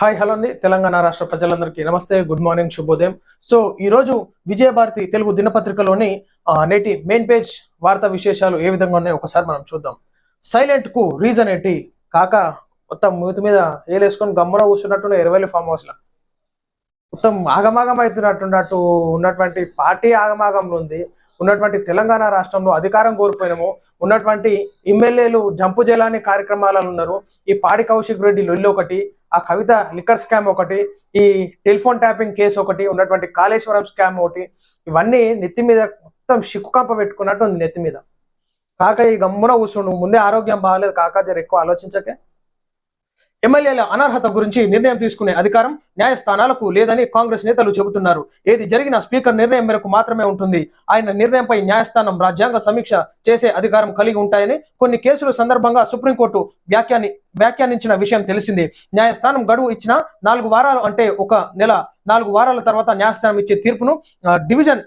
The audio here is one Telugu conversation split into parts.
హాయ్ హలో అండి. తెలంగాణ రాష్ట్ర ప్రజలందరికీ నమస్తే గుడ్ మార్నింగ్ శుభోదయం. సో ఈ రోజు విజయభారతి తెలుగు దినపత్రికలోని నేటి మెయిన్ పేజ్ వార్తా విశేషాలు ఏ విధంగా ఉన్నాయో ఒకసారి మనం చూద్దాం. సైలెంట్కు రీజన్ ఏంటి? కాక మొత్తం మూతి మీద ఏలేసుకొని గమ్మున కూర్చున్నట్టున్న ఇరవై ఫామ్ హౌస్ మొత్తం ఆగమాగం అవుతున్నట్టున్నట్టు ఉన్నటువంటి పార్టీ ఆగమాగంలో ఉంది. ఉన్నటువంటి తెలంగాణ రాష్ట్రంలో అధికారం కోల్పోయినాము ఉన్నటువంటి ఎమ్మెల్యేలు జంపు జలాని కార్యక్రమాలలో ఉన్నారు. ఈ పాడి కౌశిక్ రెడ్డి లొల్లి ఒకటి ఆ కవిత లిక్కర్ స్కామ్ ఒకటి ఈ టెలిఫోన్ ట్యాపింగ్ కేసు ఒకటి ఉన్నటువంటి కాళేశ్వరం స్కామ్ ఒకటి ఇవన్నీ నెత్తి మీద మొత్తం కంప పెట్టుకున్నట్టు ఉంది నెత్తి మీద. కాక ఈ గమ్మున కూర్చుండు ముందే ఆరోగ్యం బాగాలేదు కాక జర ఎక్కువ ఆలోచించకే. ఎమ్మెల్యేల అనర్హత గురించి నిర్ణయం తీసుకునే అధికారం న్యాయస్థానాలకు లేదని కాంగ్రెస్ నేతలు చెబుతున్నారు. ఏది జరిగినా స్పీకర్ నిర్ణయం మేరకు మాత్రమే ఉంటుంది. ఆయన నిర్ణయంపై న్యాయస్థానం రాజ్యాంగ సమీక్ష చేసే అధికారం కలిగి ఉంటాయని కొన్ని కేసుల సందర్భంగా సుప్రీంకోర్టు వ్యాఖ్యాని వ్యాఖ్యానించిన విషయం తెలిసిందే. న్యాయస్థానం గడువు ఇచ్చిన నాలుగు వారాలు అంటే ఒక నెల. నాలుగు వారాల తర్వాత న్యాయస్థానం ఇచ్చే తీర్పును డివిజన్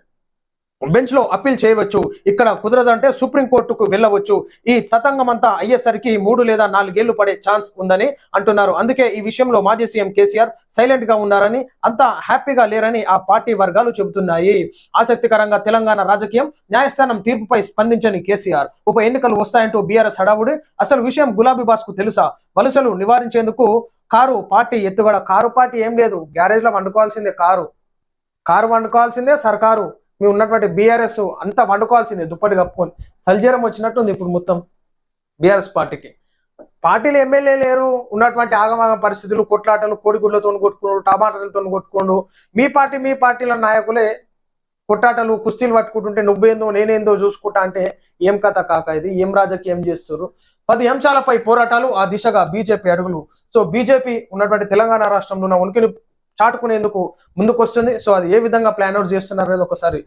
బెంచ్లో అప్పీల్ చేయవచ్చు. ఇక్కడ కుదరదంటే సుప్రీంకోర్టుకు వెళ్ళవచ్చు. ఈ తతంగం అంతా అయ్యేసరికి మూడు లేదా నాలుగేళ్ళు పడే ఛాన్స్ ఉందని అంటున్నారు. అందుకే ఈ విషయంలో మాజీ సీఎం కేసీఆర్ సైలెంట్గా ఉన్నారని అంతా హ్యాపీగా లేరని ఆ పార్టీ వర్గాలు చెబుతున్నాయి. ఆసక్తికరంగా తెలంగాణ రాజకీయం న్యాయస్థానం తీర్పుపై స్పందించని కేసీఆర్. ఉప ఎన్నికలు వస్తాయంటూ బీఆర్ఎస్ హడావుడి. అసలు విషయం గులాబీ బాస్కు తెలుసా? వలసలు నివారించేందుకు కారు పార్టీ ఎత్తుగడ కారు పార్టీ ఏం లేదు. గ్యారేజ్లో వండుకోవాల్సిందే కారు. కారు వండుకోవాల్సిందే సర్కారు. మీ ఉన్నటువంటి బీఆర్ఎస్ అంతా వండుకోవాల్సిందే దుప్పటి కప్పుకొని. సల్జీరం వచ్చినట్టు ఉంది ఇప్పుడు మొత్తం బీఆర్ఎస్ పార్టీకి. పార్టీలు ఎమ్మెల్యే లేరు ఉన్నటువంటి ఆగమాగ పరిస్థితులు కొట్లాటలు కోడిగుడ్లతో కొట్టుకోండు టమాటాలతో కొట్టుకోండు మీ పార్టీ మీ పార్టీల నాయకులే కొట్లాటలు కుస్తీలు పట్టుకుంటుంటే నువ్వేందో నేనేందో చూసుకుంటా అంటే ఏం కథ కాక ఇది ఏం రాజకీయం చేస్తారు పది అంశాలపై పోరాటాలు ఆ దిశగా బీజేపీ అడుగులు. సో బీజేపీ ఉన్నటువంటి తెలంగాణ రాష్ట్రంలో ఉన్న ఉనికిని చాటుకునేందుకు ముందుకొస్తుంది. సో అది ఏ విధంగా ప్లాన్ అవుట్ చేస్తున్నారు అనేది ఒకసారి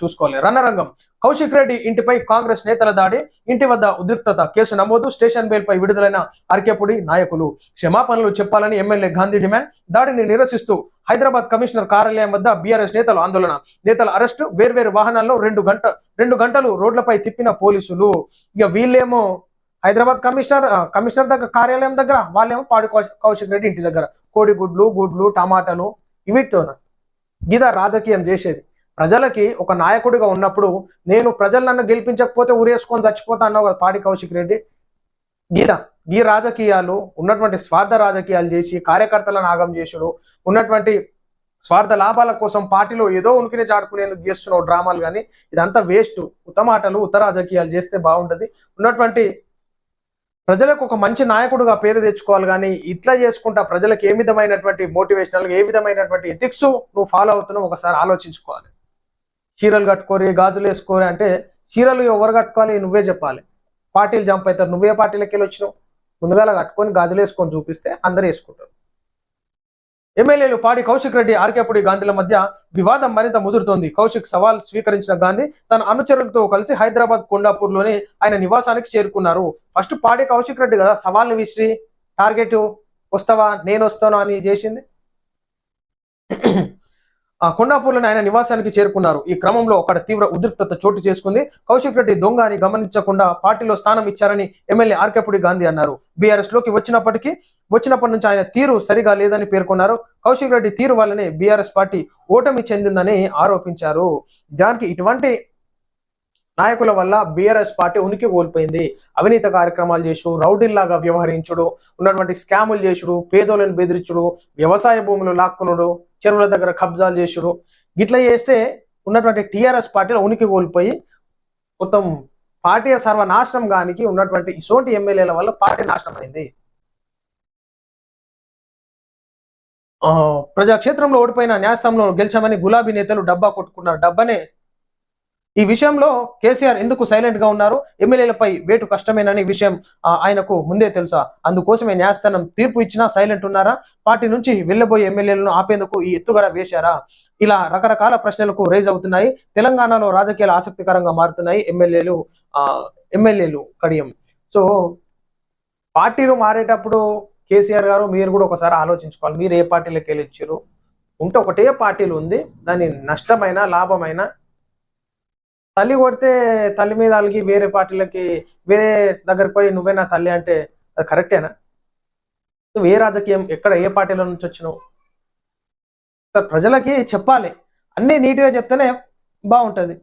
చూసుకోవాలి. రణరంగం. కౌశిక్ రెడ్డి ఇంటిపై కాంగ్రెస్ నేతల దాడి ఇంటి వద్ద ఉద్రిక్తత కేసు నమోదు స్టేషన్ బెయిల్ పై విడుదలైన అరకేపుడి నాయకులు. క్షమాపణలు చెప్పాలని ఎమ్మెల్యే గాంధీ డిమాండ్. దాడిని నిరసిస్తూ హైదరాబాద్ కమిషనర్ కార్యాలయం వద్ద బీఆర్ఎస్ నేతలు ఆందోళన. నేతల అరెస్టు వేర్వేరు వాహనాల్లో రెండు గంట రెండు గంటలు రోడ్లపై తిప్పిన పోలీసులు. ఇక వీళ్ళేమో హైదరాబాద్ కమిషనర్ కమిషనర్ దగ్గర కార్యాలయం దగ్గర వాళ్ళేమో పాడు కౌశిక్ రెడ్డి ఇంటి దగ్గర. కోడిగుడ్లు గుడ్లు టమాటాలు ఇవిటితోన గీత రాజకీయం చేసేది. ప్రజలకి ఒక నాయకుడిగా ఉన్నప్పుడు నేను ప్రజలు నన్ను గెలిపించకపోతే ఊరేసుకొని చచ్చిపోతా అన్నావు కదా పాడి కౌశిక్ రెడ్డి. గీత ఈ రాజకీయాలు ఉన్నటువంటి స్వార్థ రాజకీయాలు చేసి కార్యకర్తలను ఆగం చేసుడు. ఉన్నటువంటి స్వార్థ లాభాల కోసం పార్టీలో ఏదో ఉనికిని చాటుకునేందుకు చేస్తున్న డ్రామాలు కానీ ఇదంతా వేస్ట్. ఉత్తమాటలు ఉత్తర రాజకీయాలు చేస్తే బాగుంటుంది. ఉన్నటువంటి ప్రజలకు ఒక మంచి నాయకుడుగా పేరు తెచ్చుకోవాలి కానీ ఇట్లా చేసుకుంటా ప్రజలకు ఏ విధమైనటువంటి మోటివేషనల్ ఏ విధమైనటువంటి ఎథిక్స్ నువ్వు ఫాలో అవుతున్నావు ఒకసారి ఆలోచించుకోవాలి. చీరలు కట్టుకోరి గాజులు వేసుకోరి అంటే చీరలు ఎవరు కట్టుకోవాలి నువ్వే చెప్పాలి. పార్టీలు జంప్ అవుతారు. నువ్వే పార్టీలకి వెళ్ళి వచ్చినావు. ముందుగా కట్టుకొని గాజులు వేసుకొని చూపిస్తే అందరు వేసుకుంటారు. ఎమ్మెల్యేలు పాడి కౌశిక్ రెడ్డి ఆర్కేపుడి గాంధీల మధ్య వివాదం మరింత ముదురుతోంది. కౌశిక్ సవాల్ స్వీకరించిన గాంధీ తన అనుచరులతో కలిసి హైదరాబాద్ కొండాపూర్లోని ఆయన నివాసానికి చేరుకున్నారు. ఫస్ట్ పాడి కౌశిక్ రెడ్డి కదా సవాల్ని విసిరి టార్గెట్ వస్తావా నేను వస్తాను అని చేసింది? ఆ కొండాపూర్లోని ఆయన నివాసానికి చేరుకున్నారు. ఈ క్రమంలో అక్కడ తీవ్ర ఉద్రిక్తత చోటు చేసుకుంది. కౌశిక్ రెడ్డి దొంగ అని గమనించకుండా పార్టీలో స్థానం ఇచ్చారని ఎమ్మెల్యే ఆర్కేపుడి గాంధీ అన్నారు. బీఆర్ఎస్లోకి వచ్చినప్పటికీ వచ్చినప్పటి నుంచి ఆయన తీరు సరిగా లేదని పేర్కొన్నారు. కౌశిక్ రెడ్డి తీరు వల్లనే బీఆర్ఎస్ పార్టీ ఓటమి చెందిందని ఆరోపించారు. దానికి ఇటువంటి నాయకుల వల్ల బీఆర్ఎస్ పార్టీ ఉనికి కోల్పోయింది. అవినీత కార్యక్రమాలు చేసుడు రౌడీల్లాగా వ్యవహరించుడు ఉన్నటువంటి స్కాములు చేసుడు పేదోళ్ళని బెదిరించుడు వ్యవసాయ భూములు లాక్కునుడు చెరువుల దగ్గర కబ్జాలు చేసిరు గిట్లా చేస్తే ఉన్నటువంటి టిఆర్ఎస్ పార్టీలో ఉనికి కోల్పోయి మొత్తం పార్టీ సర్వనాశనం గానికి ఉన్నటువంటి ఇటువంటి ఎమ్మెల్యేల వల్ల పార్టీ నాశనం అయింది ప్రజాక్షేత్రంలో ఓడిపోయిన న్యాయస్థానంలో గెలిచామని గులాబీ నేతలు డబ్బా కొట్టుకున్నారు. డబ్బనే ఈ విషయంలో కేసీఆర్ ఎందుకు సైలెంట్గా ఉన్నారు? ఎమ్మెల్యేలపై వేటు కష్టమేనని విషయం ఆయనకు ముందే తెలుసా? అందుకోసమే న్యాయస్థానం తీర్పు ఇచ్చినా సైలెంట్ ఉన్నారా? పార్టీ నుంచి వెళ్ళబోయే ఎమ్మెల్యేలను ఆపేందుకు ఈ ఎత్తుగడ వేశారా? ఇలా రకరకాల ప్రశ్నలకు రైజ్ అవుతున్నాయి. తెలంగాణలో రాజకీయాలు ఆసక్తికరంగా మారుతున్నాయి ఎమ్మెల్యేలు ఆ ఎమ్మెల్యేలు కడియం. సో పార్టీలు మారేటప్పుడు కేసీఆర్ గారు మీరు కూడా ఒకసారి ఆలోచించుకోవాలి. మీరు ఏ పార్టీలోకి వెళ్ళి ఇచ్చారు ఉంటే ఒకటే పార్టీలు ఉంది. దాని నష్టమైన లాభమైన తల్లి కొడితే తల్లి మీద అలిగి వేరే పార్టీలకి వేరే దగ్గరకు పోయి నువ్వే నా తల్లి అంటే అది కరెక్టేనా? నువ్వు ఏ రాజకీయం ఎక్కడ ఏ పార్టీలో నుంచి వచ్చినావు? ప్రజలకి చెప్పాలి. అన్నీ నీట్గా చెప్తేనే బాగుంటుంది.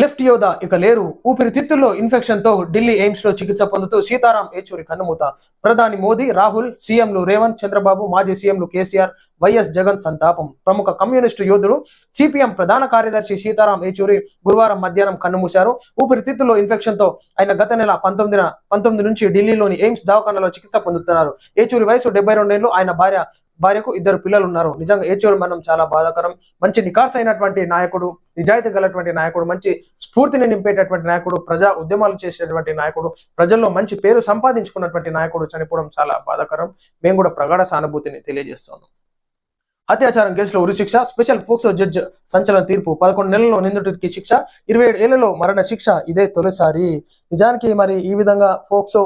లెఫ్ట్ యోధ ఇక లేరు. ఊపిరితిత్తుల్లో ఇన్ఫెక్షన్తో ఢిల్లీ ఎయిమ్స్లో చికిత్స పొందుతూ సీతారాం ఏచూరి కన్నుమూత. ప్రధాని మోదీ రాహుల్ సీఎంలు రేవంత్ చంద్రబాబు మాజీ సీఎంలు కేసీఆర్ వైఎస్ జగన్ సంతాపం. ప్రముఖ కమ్యూనిస్టు యోధుడు సిపిఎం ప్రధాన కార్యదర్శి సీతారాం ఏచూరి గురువారం మధ్యాహ్నం కన్నుమూశారు. ఊపిరితిత్తుల్లో ఇన్ఫెక్షన్తో ఆయన గత నెల పంతొమ్మిదిన పంతొమ్మిది నుంచి ఢిల్లీలోని ఎయిమ్స్ దవాఖానలో చికిత్స పొందుతున్నారు. ఏచూరి వయసు డెబ్బై రెండేళ్ళు ఆయన భార్య భార్యకు ఇద్దరు పిల్లలు ఉన్నారు. నిజంగా ఏచూరి మరణం చాలా బాధాకరం. మంచి నికాస్ అయినటువంటి నాయకుడు నిజాయితీ గలటువంటి నాయకుడు మంచి స్ఫూర్తిని నింపేటటువంటి నాయకుడు ప్రజా ఉద్యమాలు చేసేటువంటి నాయకుడు ప్రజల్లో మంచి పేరు సంపాదించుకున్నటువంటి నాయకుడు చనిపోవడం చాలా బాధాకరం. మేము కూడా ప్రగాఢ సానుభూతిని తెలియజేస్తున్నాం. అత్యాచారం కేసులో ఉరిశిక్ష స్పెషల్ పోక్సో జడ్జ్ సంచలన తీర్పు పదకొండు నెలల్లో నిందితుడికి శిక్ష ఇరవై ఏడు ఏళ్ళలో మరణ శిక్ష ఇదే తొలిసారి. నిజానికి మరి ఈ విధంగా ఫోక్సో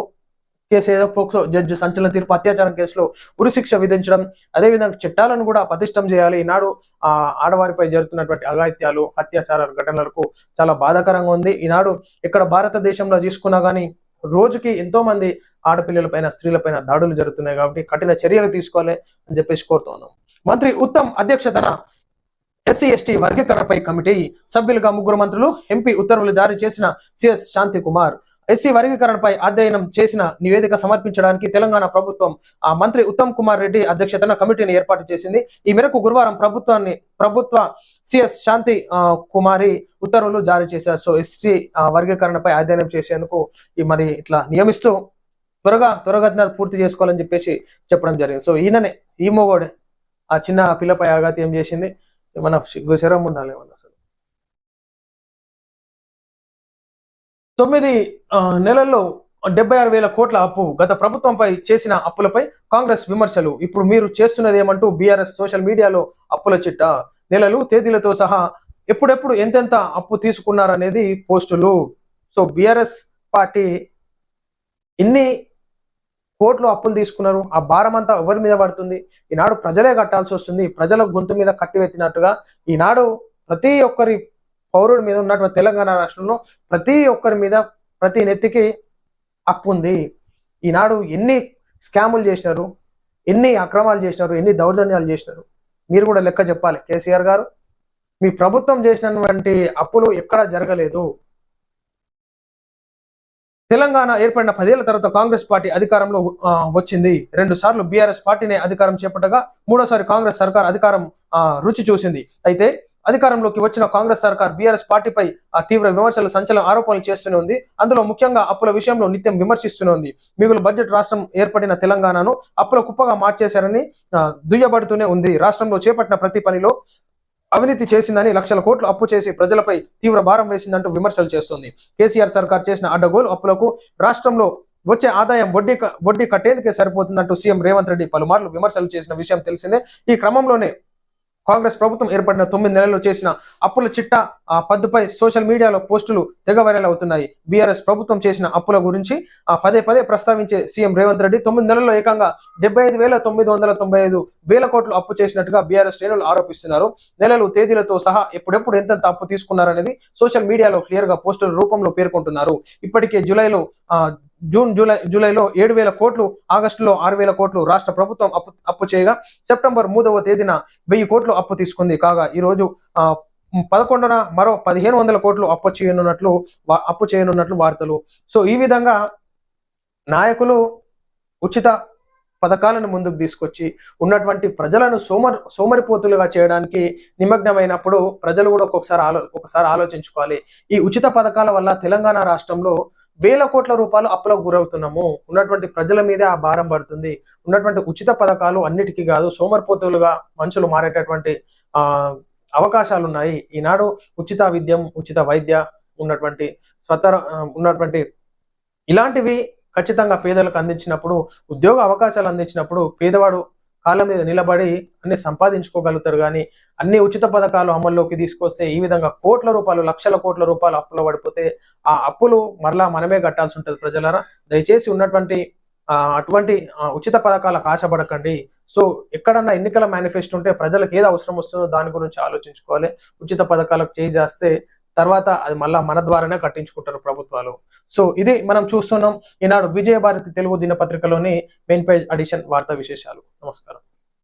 కేసు ఏదో పోక్సో జడ్జి సంచలన తీర్పు అత్యాచారం కేసులో ఉరిశిక్ష విధించడం అదేవిధంగా చట్టాలను కూడా పతిష్టం చేయాలి. ఈనాడు ఆ ఆడవారిపై జరుగుతున్నటువంటి అఘాయిత్యాలు అత్యాచారాలు ఘటనలకు చాలా బాధాకరంగా ఉంది. ఈనాడు ఇక్కడ భారతదేశంలో తీసుకున్నా కానీ రోజుకి ఎంతో మంది ఆడపిల్లలపైన స్త్రీలపైన దాడులు జరుగుతున్నాయి కాబట్టి కఠిన చర్యలు తీసుకోవాలి అని చెప్పేసి కోరుతున్నాం. మంత్రి ఉత్తమ్ అధ్యక్షతన ఎస్సీ ఎస్టీ వర్గీకరణపై కమిటీ సభ్యులుగా ముగ్గురు మంత్రులు ఎంపీ ఉత్తర్వులు జారీ చేసిన సిఎస్ శాంతి కుమార్ ఎస్సీ వర్గీకరణపై అధ్యయనం చేసిన నివేదిక సమర్పించడానికి తెలంగాణ ప్రభుత్వం ఆ మంత్రి ఉత్తమ్ కుమార్ రెడ్డి అధ్యక్షతన కమిటీని ఏర్పాటు చేసింది. ఈ మేరకు గురువారం ప్రభుత్వాన్ని ప్రభుత్వ సిఎస్ శాంతి కుమారి ఉత్తర్వులు జారీ చేశారు. సో ఎస్సీ వర్గీకరణపై అధ్యయనం చేసేందుకు ఈ మరి ఇట్లా నియమిస్తూ త్వరగా త్వరగతిన పూర్తి చేసుకోవాలని చెప్పేసి చెప్పడం జరిగింది. సో ఈయననే ఈ మొగోడే ఆ చిన్న పిల్లపై ఆఘాత్యం చేసింది. ఏమన్నా సిగ్గు శరం ఉండాలి ఏమన్నా అసలు. తొమ్మిది నెలల్లో డెబ్బై ఆరు వేల కోట్ల అప్పు గత ప్రభుత్వంపై చేసిన అప్పులపై కాంగ్రెస్ విమర్శలు. ఇప్పుడు మీరు చేస్తున్నది ఏమంటూ బీఆర్ఎస్ సోషల్ మీడియాలో అప్పుల చిట్ట. నెలలు తేదీలతో సహా ఎప్పుడెప్పుడు ఎంతెంత అప్పు తీసుకున్నారనేది పోస్టులు. సో బీఆర్ఎస్ పార్టీ ఎన్ని కోట్లు అప్పులు తీసుకున్నారు? ఆ భారం అంతా ఎవరి మీద పడుతుంది? ఈనాడు ప్రజలే కట్టాల్సి వస్తుంది. ప్రజల గొంతు మీద కట్టివెత్తినట్టుగా ఈనాడు ప్రతి ఒక్కరి పౌరుడి మీద ఉన్నటువంటి తెలంగాణ రాష్ట్రంలో ప్రతి ఒక్కరి మీద ప్రతి నెత్తికి అప్పు ఉంది ఈనాడు ఎన్ని స్కాములు చేసినారు ఎన్ని అక్రమాలు చేసినారు ఎన్ని దౌర్జన్యాలు చేసినారు? మీరు కూడా లెక్క చెప్పాలి. కేసీఆర్ గారు మీ ప్రభుత్వం చేసినటువంటి అప్పులు ఎక్కడా జరగలేదు. తెలంగాణ ఏర్పడిన పదేళ్ళ తర్వాత కాంగ్రెస్ పార్టీ అధికారంలో వచ్చింది. రెండు సార్లు బీఆర్ఎస్ పార్టీనే అధికారం చేపట్టగా మూడోసారి కాంగ్రెస్ సర్కార్ అధికారం రుచి చూసింది. అయితే అధికారంలోకి వచ్చిన కాంగ్రెస్ సర్కార్ బీఆర్ఎస్ పార్టీపై ఆ, తీవ్ర విమర్శలు సంచలన ఆరోపణలు చేస్తూనే ఉంది. అందులో ముఖ్యంగా అప్పుల విషయంలో నిత్యం విమర్శిస్తూనే ఉంది. మిగులు బడ్జెట్ రాష్ట్రం ఏర్పడిన తెలంగాణను అప్పుల కుప్పగా మార్చేశారని దుయ్యబడుతూనే ఉంది. రాష్ట్రంలో చేపట్టిన ప్రతి పనిలో అవినీతి చేసిందని లక్షల కోట్లు అప్పు చేసి ప్రజలపై తీవ్ర భారం వేసిందంటూ విమర్శలు చేస్తుంది. కేసీఆర్ సర్కార్ చేసిన అడ్డగోలు అప్పులకు రాష్ట్రంలో వచ్చే ఆదాయం వడ్డీ వడ్డీ కట్టేందుకే సరిపోతుందంటూ సీఎం రేవంత్ రెడ్డి పలుమార్లు విమర్శలు చేసిన విషయం తెలిసిందే. ఈ క్రమంలోనే కాంగ్రెస్ ప్రభుత్వం ఏర్పడిన తొమ్మిది నెలల్లో చేసిన అప్పుల చిట్టా ఆ పద్దుపై సోషల్ మీడియాలో పోస్టులు తెగ వైరల్ అవుతున్నాయి. బీఆర్ఎస్ ప్రభుత్వం చేసిన అప్పుల గురించి ఆ పదే పదే ప్రస్తావించే సీఎం రేవంత్ రెడ్డి తొమ్మిది నెలల్లో ఏకంగా డెబ్బై ఐదు వేల తొమ్మిది వందల తొంభై ఐదు వేల కోట్లు అప్పు చేసినట్టుగా బీఆర్ఎస్ శ్రేణులు ఆరోపిస్తున్నారు. నెలలు తేదీలతో సహా ఎప్పుడెప్పుడు ఎంతెంత అప్పు తీసుకున్నారనేది సోషల్ మీడియాలో క్లియర్గా పోస్టుల రూపంలో పేర్కొంటున్నారు. ఇప్పటికే జూలైలో జూన్ జూలై జూలైలో ఏడు వేల కోట్లు ఆగస్టులో ఆరు వేల కోట్లు రాష్ట్ర ప్రభుత్వం అప్పు అప్పు చేయగా సెప్టెంబర్ మూడవ తేదీన వెయ్యి కోట్లు అప్పు తీసుకుంది. కాగా ఈ రోజు ఆ, పదకొండున మరో పదిహేను వందల కోట్లు అప్పు చేయనున్నట్లు అప్పు చేయనున్నట్లు వార్తలు. సో ఈ విధంగా నాయకులు ఉచిత పథకాలను ముందుకు తీసుకొచ్చి ఉన్నటువంటి ప్రజలను సోమర్ సోమరిపోతులుగా చేయడానికి నిమగ్నమైనప్పుడు ప్రజలు కూడా ఒక్కొక్కసారి ఆలో ఒకసారి ఆలోచించుకోవాలి. ఈ ఉచిత పథకాల వల్ల తెలంగాణ రాష్ట్రంలో వేల కోట్ల రూపాయలు అప్పులకు గురవుతున్నాము. ఉన్నటువంటి ప్రజల మీదే ఆ భారం పడుతుంది. ఉన్నటువంటి ఉచిత పథకాలు అన్నిటికీ కాదు సోమరిపోతులుగా మనుషులు మారేటటువంటి ఆ అవకాశాలు ఉన్నాయి ఈనాడు ఉచిత విద్యం ఉచిత వైద్య ఉన్నటువంటి స్వతర ఉన్నటువంటి ఇలాంటివి ఖచ్చితంగా పేదలకు అందించినప్పుడు ఉద్యోగ అవకాశాలు అందించినప్పుడు పేదవాడు కాళ్ళ మీద నిలబడి అన్ని సంపాదించుకోగలుగుతారు కానీ అన్ని ఉచిత పథకాలు అమల్లోకి తీసుకొస్తే ఈ విధంగా కోట్ల రూపాయలు లక్షల కోట్ల రూపాయలు అప్పులో పడిపోతే ఆ అప్పులు మరలా మనమే కట్టాల్సి ఉంటుంది ప్రజలారా. దయచేసి ఉన్నటువంటి అటువంటి ఉచిత పథకాలకు ఆశపడకండి. సో ఎక్కడన్నా ఎన్నికల మేనిఫెస్టో ఉంటే ప్రజలకు ఏది అవసరం వస్తుందో దాని గురించి ఆలోచించుకోవాలి. ఉచిత పథకాలకు చేయి చేస్తే తర్వాత అది మళ్ళా మన ద్వారానే కట్టించుకుంటారు ప్రభుత్వాలు. సో ఇది మనం చూస్తున్నాం. ఈనాడు విజయభారతి తెలుగు దినపత్రికలోని మెయిన్ పేజ్ అడిషన్ వార్తా విశేషాలు. నమస్కారం.